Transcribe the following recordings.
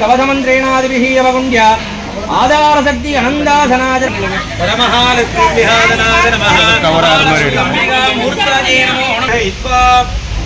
கவசமந்திரேணாதிபிஹ அவகுண்யா ஆதாரசக்தி அனந்தாசனாஜ பரமஹாலக்ஷ்மி விஹாதனாத நமஹ கவராத்மரேண மூர்த்தாஜே நமோ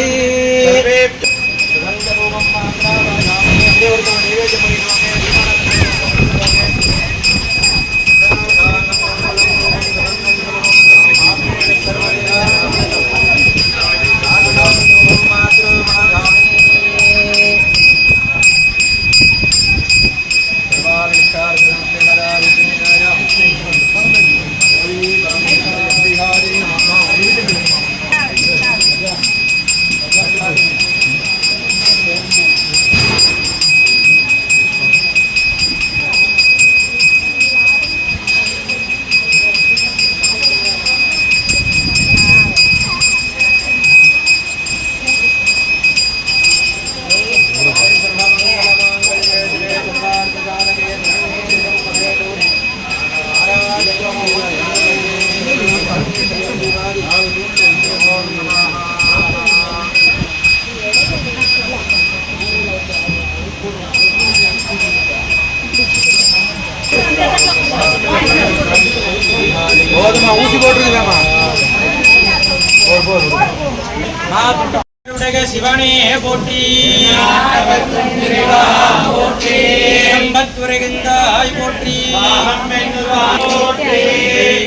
Sarvep. போதுமா ஊசி போட்டுருக்கலாமா சிவனே போற்றி. சம்பத்துரைகின்றாய் போற்றி.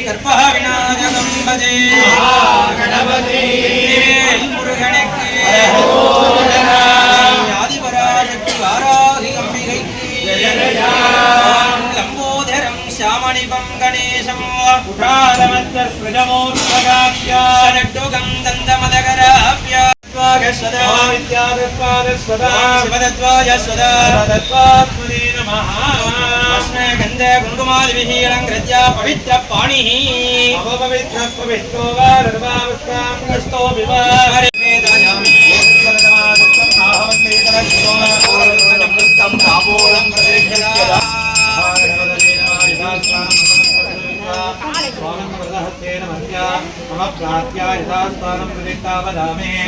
கற்பக விநாயகம் பஜே கணபதி முருகனுக்கு ஆதிபராசக்தி வாராகி அம்பிகைக்கு మణిపం గణేశం పురాణమత్యసృజమోర్వగాప్యాడ్డుగం దందమదగరాప్య సదా విద్యాదత్వాద సదా శివదత్వాయ సదా తత్వాత్మనే నమః అస్మే గంధే కుంకుమాదివిహీలంకృత్య పవిత్ర పాణిః అపవిత్ర పవిత్రో వా రర్వావస్థాం నష్టో వివా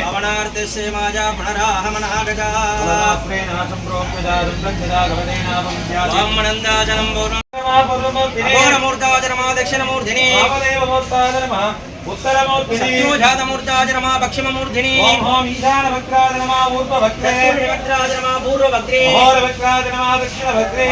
పవనార్దస్య మాజా పునరాహమనాగజా బ్రాహ్మణందాచనం పూర్వం అఘోరమూర్ధాచరమా దక్షిణమూర్ధిని ఉత్తరమూర్తి సత్యోజాతమూర్ధాచరమా పశ్చిమమూర్ధిని వామదేవ ఓం ఉగ్రతానుగస్కామే నమః ఓం మహాగణాదృశ్యార్భగ శ్రీ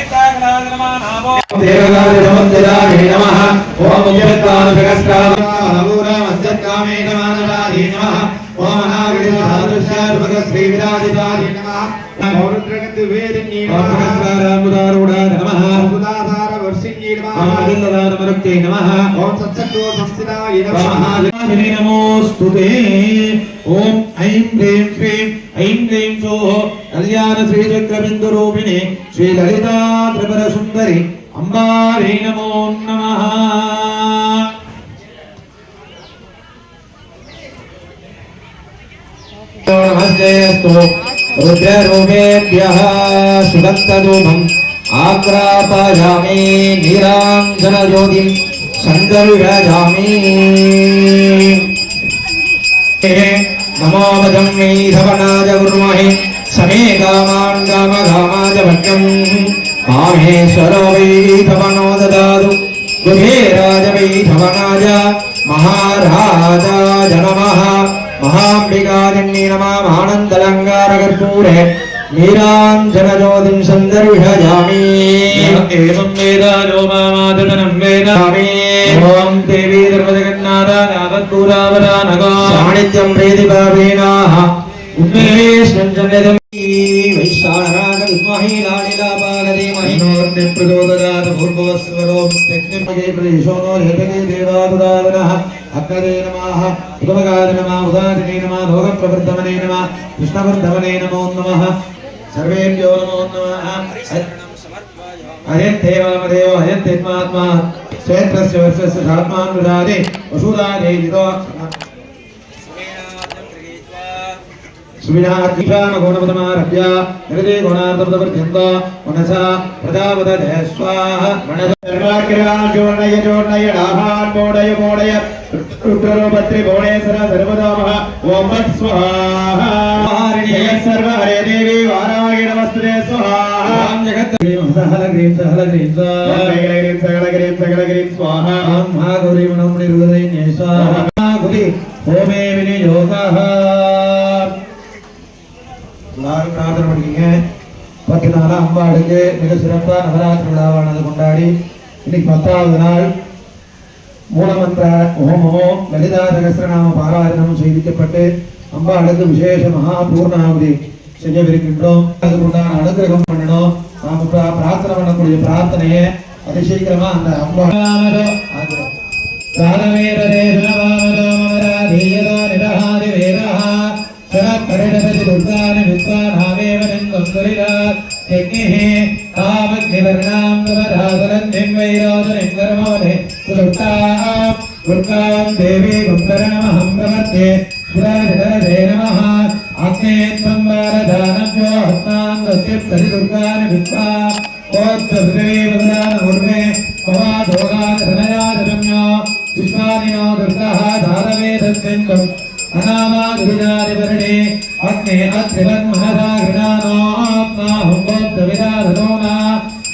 విరాజితాయ నమః పౌరుద్రగతి వేదిని నమః నమః సుదాధార వర్షిణ్యే నమః అదిల్లదానమరుక్తే నమః ఓం సత్సత్తో సంస్థితాయ నమః నమోస్తుతే ఓం ఐం హ్రీం శ్రీం ఐం హ్రీం సోః. కళ్యాణ శ్రీ చక్రబిందు రూపిణి శ్రీ లలితా త్రిపుర సుందరి అంబారే నమో నమః. నమస్తేస్తు రుద్రరూపేభ్యः సుగంధధూపం ఆగ్రాపయామి నీరాంజనజ్యోతిం సందర్శయామి నమో వదం మే ధవనాజ గురుమహే సమే కామాన్ కామ కామాజ భక్తం మాహేశ్వరో వై ధవనో దదాదు గృహే రాజ వై ధవనాజ మహారాజాజ నమః మహాంబికాజన్యే నమానందలంగారకర్పూరే నీరాంజనజ్యోతిం సందర్శయామి ఏవం వేద యో మామాదనం వేదామి ఓం దేవీ ధర్మజగన్నాథ యావత్తూరావరా నగా సాణిత్యం ప్రీతి భావేనాః ఉన్మేషం జగదం వైశ్వానరాగ విద్మహే అగ్రదే నమ ఉదమగాది నమ ఉదాదినే నమ భోగప్రవృద్ధమనే నమ కృష్ణవర్ధమనే నమో నమ సర్వేభ్యో నమో నమ హయంతేవామదేవ హయంతేత్మాత్మా క్షేత్రస్య వర్షస్య సాత్మానురాదే వసుదాదే జితో సువినార్థిషామ స్వాహ రుద్రరూపత్రి భువనేశ్వర సర్వదామ ఓంబత్ స్వాహారిణ్య సర్వ హరే దేవి వారాగి నమస్తే స్వాహ జగత్ సహల గ్రీం సహల గ్రీం సహల గ్రీం సహల గ్రీం సహల గ్రీం స్వాహ మహా గౌరీ మనం నిర్వదయ నేశాహురి హోమే వినియోగ எல்லாரும் பிரார்த்தனை பண்ணிக்கங்க பத்து நாளாக அம்பாளுக்கு மிக சிறப்பாக நவராத்திரி விழாவானது கொண்டாடி இன்னைக்கு பத்தாவது நாள் மூலமந்திர ஓம் ஓம் லலிதா சகசிரநாம பாராயணம் செய்விக்கப்பட்டு அம்பாளுக்கு விசேஷ மகாபூர்ணாவதி செய்யவிருக்கின்றோம். அதுக்கு உண்டான அனுகிரகம் பண்ணணும். நாம் இப்போ பிரார்த்தனை பண்ணக்கூடிய பிரார்த்தனையை அதிசீக்கிரமா அந்த அம்மா யஜ்ஞே தாவக்னிவர்ணாம் தவராதரன் நிம்வைராதரன் கர்மவனே सुदुष्टाः गुप्तां देवी गुप्तरणमहं प्रवर्ते सुराधिधरे नमः आग्नेये त्वं वारदानव्यो हस्ताङ्गस्यप्तरि दुर्गानि विद्वा ओत्तपृथिवी वदनानूर्वे पवादोगाधनयादरम्यो पुष्पादिनो दुर्गः धारवेदस्यङ्कम् अनामादुविदादिवर्णे अग्ने अत्रिवन्मनसा गृणानो आत्मा हुङ्गोत्तविदाधनो न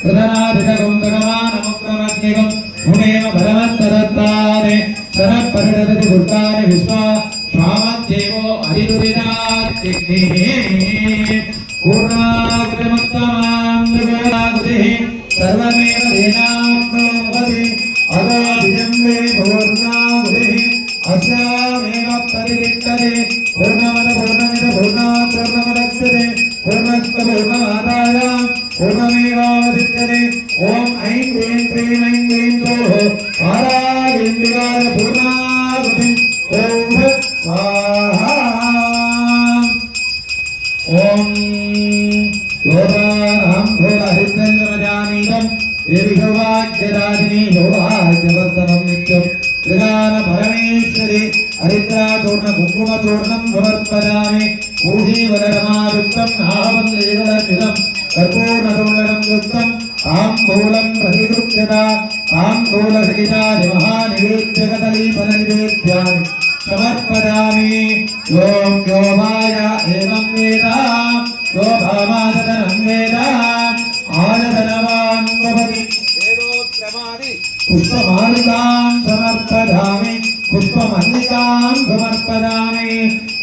प्रधनाधिकगुन्दगमानमुक्रमग्निगम् गुणे సరదతి గుర్తాని విశ్వ శ్రామంతేవో అధిరుదినాగ్ని పూర్ణాగ్రమత్తమాంగవేదాగుతి సర్వమేవ దేనాం నోపతి అగాధిజం వే పూర్ణాగుతి అస్యామేవ పరివిత్తది పూర్ణమద పూర్ణమిద పూర్ణాం పూర్ణమదక్షతే పూర్ణస్త ఓం ఐం హ్రీం పూర్ణ हरिद्राचूर्णकुङ्कुमचूर्णं समर्पयामि पूजीवरमायुक्तं नाहवन्द्रेवलर्जितं कर्पूर्णतोलनं युक्तं ताम्बूलं प्रतिगृह्यता ताम्बूलसहितानि महानिवेद्यकदलीफलनिवेद्यानि समर्पयामि यो व्योमाय एवं वेद यो भामादनं वेद आनदनवान् भवति पुष्पमालिकां समर्पयामि पुष्पमल्लिकां समर्पयामि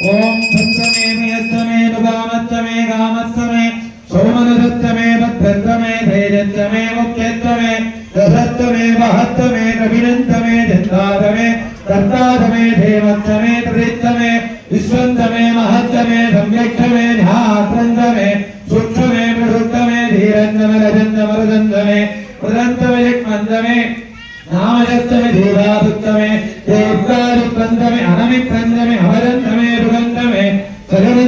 ॐ सत्समे यत्समे दुगामत्समे कामत्समे सौमनसत्समे भद्रत्समे धैर्यत्समे मुख्यत्समे दशत्समे महत्समे कविनन्तमे जन्दातमे दत्तातमे धेमत्समे त्रित्समे विश्वन्तमे महत्समे सम्यक्षमे ध्यात्रन्तमे सूक्ष्ममे प्रसुप्तमे धीरन्दमे रजन्दमरदन्दमे प्रदन्तमे यक्मन्दमे నామజత్తమే దేవాదుత్తమే దేవ్కారుత్తంతమే అనమిత్రంతమే అమరంతమే రుగంతమే సగనంతమే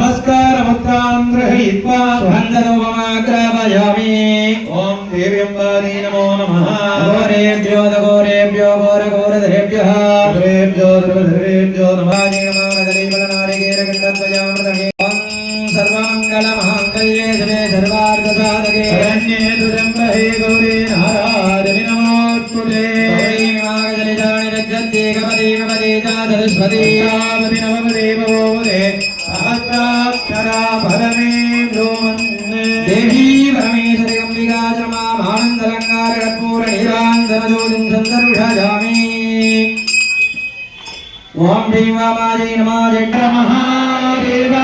నమస్కార ముద్రాం గ్రహీత్వా స్కందరూపమాగ్రాపయామి ఓం దేవ్యంబారీ నమో నమః ఘోరేభ్యో ఘోరేభ్యో ఘోర ఘోరధరేభ్య సర్వేభ్యో సర్వేభ్యో నమః సర్వమంగళమహాంగళ్యే శివే సర్వార్థసాధకే శరణ్యే దురంబహే గౌరీ నారాయణి నమోస్తుతే సరస్వతి సరస్వతి నవదేవోదే సందర్భామి ఓం భీం వామాజై నమా. జయ మహాదేవ.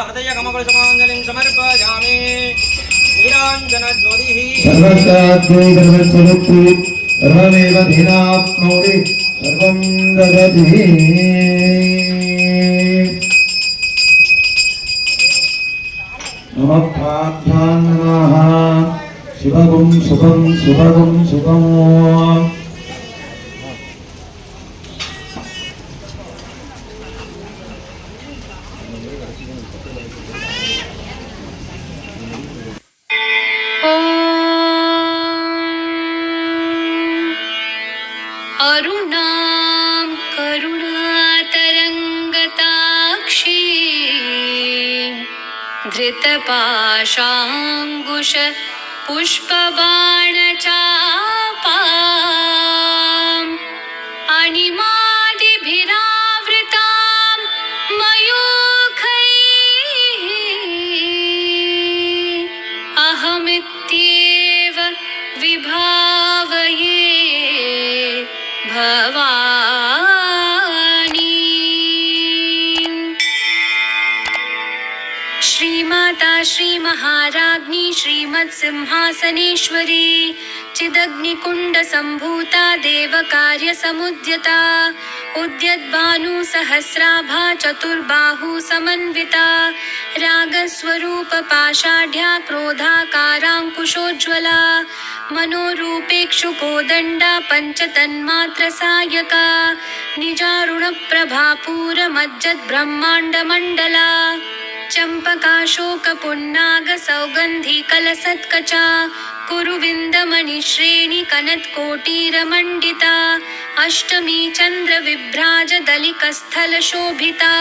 హృదయ కమకుల సమాంజలిం సమర్పయామి. నీరాంజన జ్యోతి. సర్వస్యాద్వై సర్వస్వరూపి సర్వమేవ ధీనాప్నోతి సర్వం దదతి. నమ పార్థాన్ अरुणां करुणातरङ्गताक्षी धृतपाशाङ्कुश पुष्पबाणचापा अणिमा महाराज्ञी श्रीमत्सिंहासनेश्वरी चिदग्निकुण्डसम्भूता देवकार्यसमुद्यता उद्यद्भानुसहस्राभा चतुर्बाहु समन्विता रागस्वरूपपाषाढ्या क्रोधाकाराङ्कुशोज्ज्वला मनोरूपेक्षुकोदण्डा पञ्चतन्मात्रसायका निजारुणप्रभापूरमज्जद्ब्रह्माण्डमण्डला चम्पकाशोकपुन्नागसौगन्धिकलसत्कचा कुरुविन्दमणिश्रेणि कनत्कोटीरमण्डिता अष्टमी चन्द्रविभ्राजदलिकस्थलशोभिता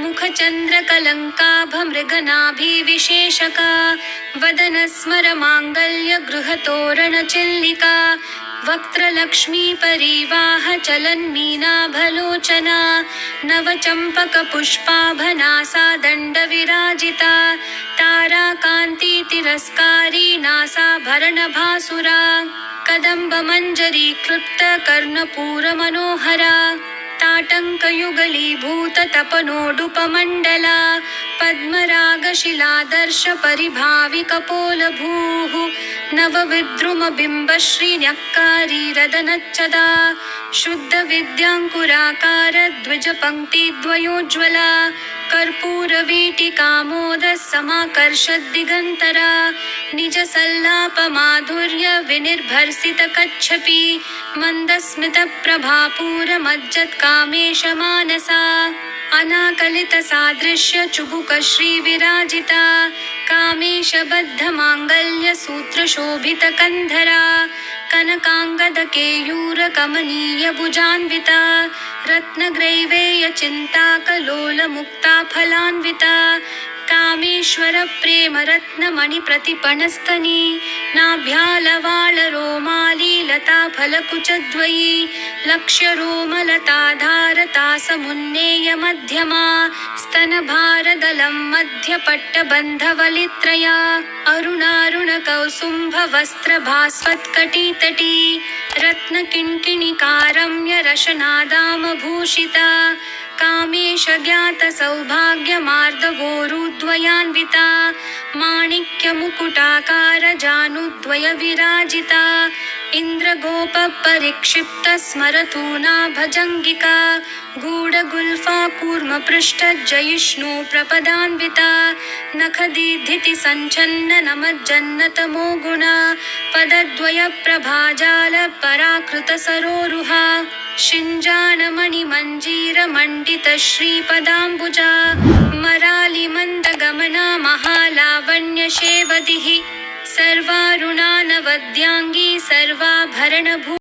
मुखचन्द्रकलङ्काभमृगनाभिविशेषका वदनस्मरमाङ्गल्यगृहतोरणचिल्लिका वक्त्रलक्ष्मीपरिवाहचलन्मीनाभलोचना नवचम्पकपुष्पाभनासा दण्डविराजिता ताराकान्ति तिरस्कारी नासा कृप्त कर्णपूर मनोहरा ताटङ्कयुगलीभूततपनोडुपमण्डला पद्मरागशिलादर्शपरिभाविकपोलभूः नवविद्रुमबिम्बश्रीन्यक्कारी रदनच्छदा शुद्धविद्याङ्कुराकारद्विजपङ्क्तिद्वयोज्ज्वला कर्पूरवीटिकामोद समाकर्षद्दिगन्तरा मन्दस्मितप्रभापूरमज्जत्कामेश मानसा अनाकलितसादृश्यचुबुकश्रीविराजिता कामेशबद्धमाङ्गल्यसूत्रशोभितकन्धरा कनकाङ्गदकेयूरकमनीयभुजान्विता रत्नग्रैवेयचिन्ताकलोलमुक्ता फलान्विता रामेश्वरप्रेमरत्नमणिप्रतिपणस्तनी नाभ्यालवालरोमालीलता लताफलकुचद्वयी लक्ष्यरोमलताधारतासमुन्नेय मध्यमा स्तनभारदलं मध्यपट्टबन्धवलित्रया अरुणारुणकौसुम्भवस्त्रभास्वत्कटीतटी रत्नकिङ्किणिकारम्यरशनादामभूषिता ಕಾಮೇಶ ಜ್ಞಾತ ಸೌಭಾಗ್ಯ ಮಾರ್ದವೋರುದ್ವಯಾನ್ವಿತ ಮಾಣಿಕ್ಯ ಮುಕುಟಾಕಾರ ಜಾನುದ್ವಯ ವಿರಾಜಿತ. स्मरतूना भजङ्गिका गूढगुल्फा कूर्मपृष्ठजयिष्णु प्रपदान्विता नखदीधिति सञ्छन्न नमज्जन्नतमो गुणा पदद्वयप्रभाजाल पराकृतसरोरुहा शिञ्जानमणिमञ्जीरमण्डितश्रीपदाम्बुजा मरालिमन्दगमना महालावण्यशेवदिः सर्वारुणानवद्याङ्गी सर्वाभरणभू